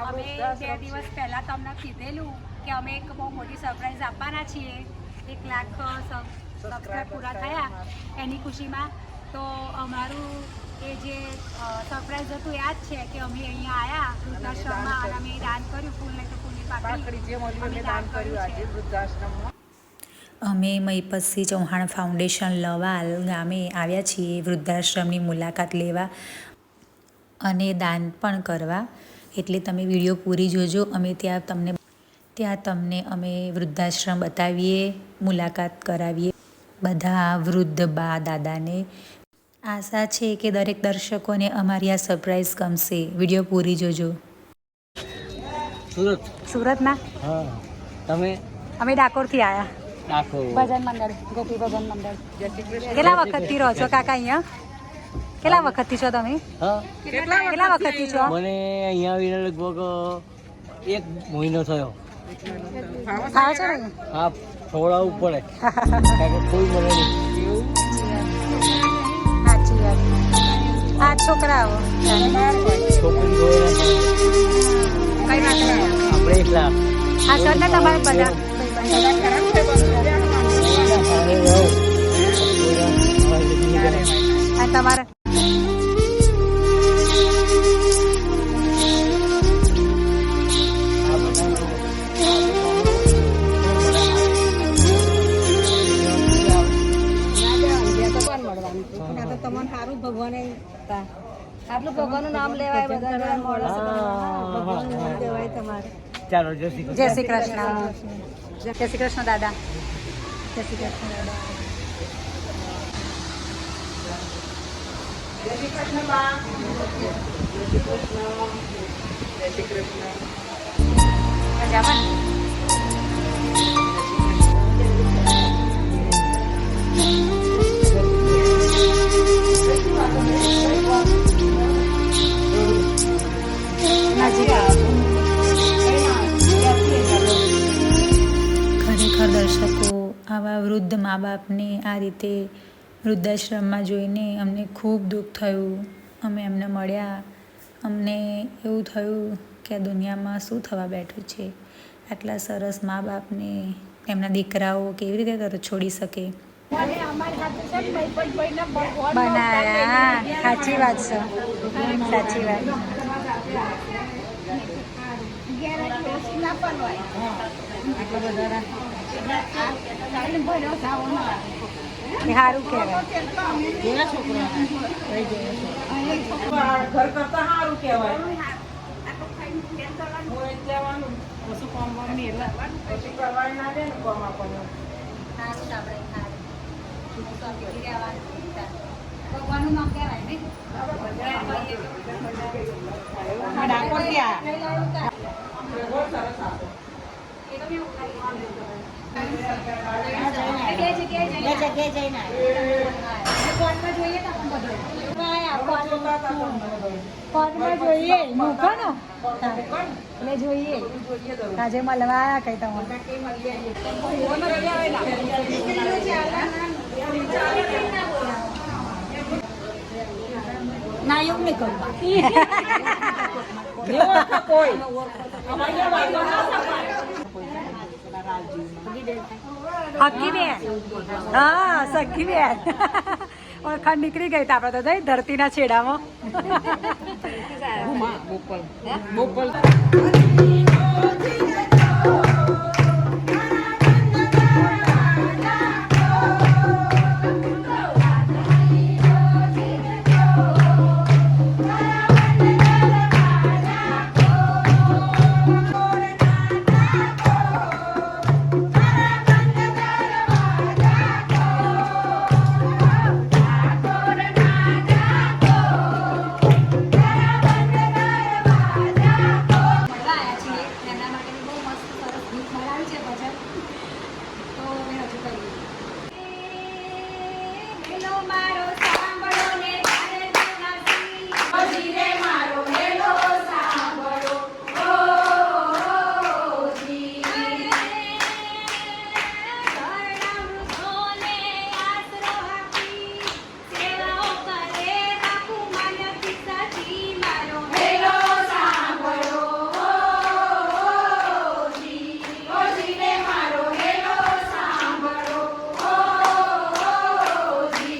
અમે બે દિવસ પહેલાં તમને કીધેલું કે અમે એક બહુ મોટી સરપ્રાઈઝ આપવાના છીએ એક લાખ સબસ્ક્રાઈબ પૂરા થયા એની ખુશીમાં તો અમારું એ જે સરપ્રાઈઝ હતું જ છે કે અમે અહીંયા આવ્યા વૃદ્ધાશ્રમમાં અને અમે દાન કર્યું ફૂલ નહીં તો ફૂલની પાકડી અમે દાન કર્યું આજે વૃદ્ધાશ્રમમાં અમે મહીપતસિંહ ચૌહાણ ફાઉન્ડેશન લવાલ ગામે આવ્યા છીએ. વૃદ્ધાશ્રમની મુલાકાત લેવા અને દાન પણ કરવા. એટલે તમે વીડિયો પૂરી જોજો. અમે ત્યાં તમને ત્યાં તમને અમે વૃદ્ધાશ્રમ બતાવીએ મુલાકાત કરાવીએ. બધા વૃદ્ધ બા દાદાને. આશા છે કે દરેક દર્શકોને અમારી આ સરપ્રાઈઝ ગમશે. વીડિયો પૂરી જોજો. સુરત? સુરતમાં? હા. તમે? અમે ડાકોરથી આવ્યા ડાકોર. ભજન મંડળ ગોપી ભજન મંડળ. કેટલા વખતથી રહો છો કાકા અહીંયા? કેટલા વખતથી છો તમે? હા? કેટલા વખતથી છો? મને અહીંયા આવીને લગભગ એક મહિનો થયો. હા છો ને? આ ખવડાવવું પડે. કારણ કે કોઈ મળે નહીં. સાચી વાત. આ છોકરાઓ. છોકરી આપણે એકલા. આ સર ને તમારે બધા. તમારે. આટલું ભગવાનનું નામ લેવાય બધા ચાલો જય શ્રી કૃષ્ણ. જય શ્રી કૃષ્ણ. જય શ્રી કૃષ્ણ. દાદા. જય શ્રી કૃષ્ણ. મજામાં? વૃદ્ધ મા બાપને આ રીતે વૃદ્ધાશ્રમમાં જોઈને અમને ખૂબ દુઃખ થયું. અમે એમને મળ્યા. અમને એવું થયું કે આ દુનિયામાં શું થવા બેઠું છે? આટલા સરસ મા બાપને એમના દીકરાઓ કેવી રીતે તરત છોડી શકે? બનાયા. સાચી વાત છે સાચી વાત. એ સારું કહેવાય. ઘર કરતા સારું કહેવાય. કશું કામવાનું નહીં એટલે. પછી કરવાનું ના દે ને કામ આપણને. ભગવાનનું નામ કહેવાય ને? ડાકોર આ. સરસ આપો. એ તો મેં જોઈએ આજે મળવા આવ્યા કઈ તમારે ના એવું નહીં કરું કોઈ હકી બેન હા સખી બેન ઓળખાણ નીકળી ગઈ તા આપણે તો જઈ ધરતીના છેડામાં બોપલ બોપલ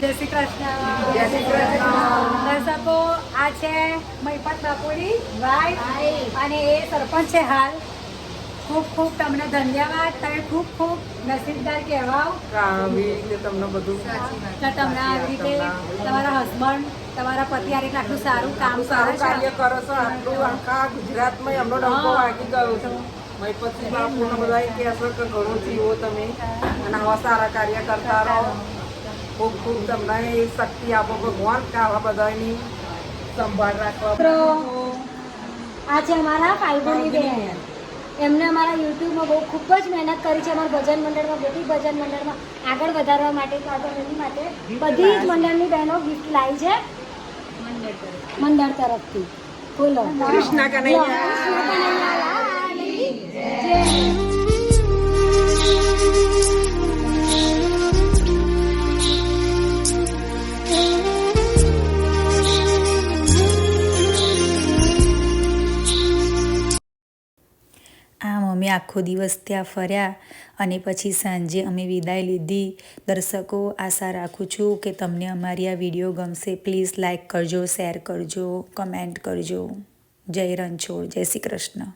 કૃષ્ણ. જય શ્રી કૃષ્ણ. દર્શકો આ છે મહિપત બાપુની વાઈફ અને એ સરપંચ છે હાલ. ખૂબ ખૂબ તમને ધન્યવાદ. તમે ખૂબ ખૂબ નસીબદાર કહેવાઓ. આવી તમને બધું કે તમને આવી રીતે તમારા હસબન્ડ તમારા પતિ આ રીતે આટલું સારું કામ સારું કાર્ય કરો છો આટલું આખા ગુજરાતમાં એમનો ડંકો વાગી ગયો છે. મહીપતસિંહ બાપુને બધા કે અસર કે ઘણું જીવો તમે. અને આવા સારા કાર્ય કરતા રહો. ખૂબ ખૂબ તમને શક્તિ આપો ભગવાન કે આવા બધાની સંભાળ રાખવા આ છે અમારા ફાલ્ગુની બેન. એમને અમારા યુટ્યુબમાં બહુ ખૂબ જ મહેનત કરી છે. અમારા ભજન મંડળમાં બધી ભજન મંડળમાં આગળ વધારવા માટે તો આગળ એની માટે બધી જ મંડળની બહેનો ગિફ્ટ લાવી છે. મંડળ તરફથી. બોલો. કૃષ્ણ કનૈયા. આખો દિવસ ત્યાં ફર્યા અને પછી સાંજે અમે વિદાય લીધી. દર્શકો, આશા રાખું છું કે તમને અમારી આ વીડિયો ગમશે. પ્લીઝ લાઇક કરજો શેર કરજો કમેન્ટ કરજો. જય રણછોડ, જય શ્રી કૃષ્ણ.